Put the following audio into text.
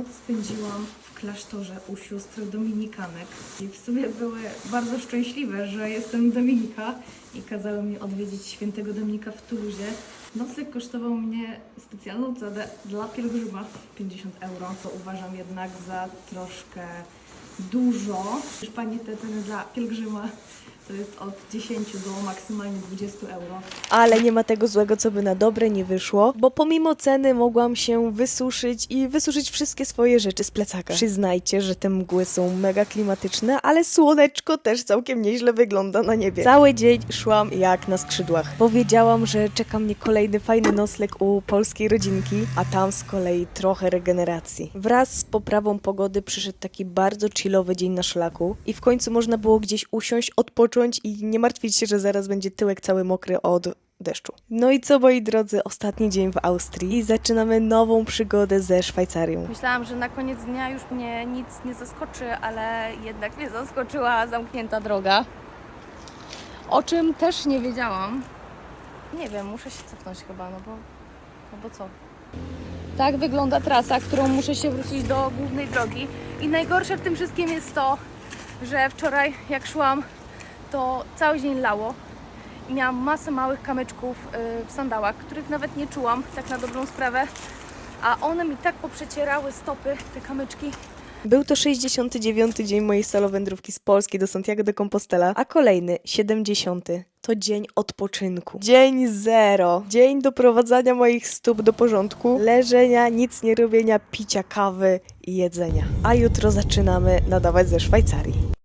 Noc spędziłam w klasztorze u sióstr dominikanek i w sumie były bardzo szczęśliwe, że jestem Dominika i kazały mi odwiedzić świętego Dominika w Tuluzie. Nocleg kosztował mnie specjalną cenę dla pielgrzyma 50 euro. To uważam jednak za troszkę dużo. Wiesz Pani, te ceny dla pielgrzyma to jest od 10 do maksymalnie 20 euro. Ale nie ma tego złego, co by na dobre nie wyszło, bo pomimo ceny mogłam się wysuszyć i wysuszyć wszystkie swoje rzeczy z plecaka. Przyznajcie, że te mgły są mega klimatyczne, ale słoneczko też całkiem nieźle wygląda na niebie. Cały dzień szłam jak na skrzydłach. Powiedziałam, że czeka mnie kolejny fajny nocleg u polskiej rodzinki, a tam z kolei trochę regeneracji. Wraz z poprawą pogody przyszedł taki bardzo chillowy dzień na szlaku i w końcu można było gdzieś usiąść, odpocząć i nie martwić się, że zaraz będzie tyłek cały mokry od deszczu. No i co, moi drodzy, ostatni dzień w Austrii i zaczynamy nową przygodę ze Szwajcarią. Myślałam, że na koniec dnia już mnie nic nie zaskoczy, ale jednak mnie zaskoczyła zamknięta droga. O czym też nie wiedziałam. Nie wiem, muszę się cofnąć chyba, no bo, no bo co? Tak wygląda trasa, którą muszę się wrócić do głównej drogi. I najgorsze w tym wszystkim jest to, że wczoraj jak szłam, to cały dzień lało. I miałam masę małych kamyczków y, w sandałach, których nawet nie czułam, tak na dobrą sprawę. A one mi tak poprzecierały stopy, te kamyczki, Był to 69. dzień mojej solo wędrówki z Polski do Santiago de Compostela, a kolejny, 70. To dzień odpoczynku. Dzień zero. Dzień doprowadzania moich stóp do porządku, leżenia, nic nie robienia, picia kawy i jedzenia. A jutro zaczynamy nadawać ze Szwajcarii.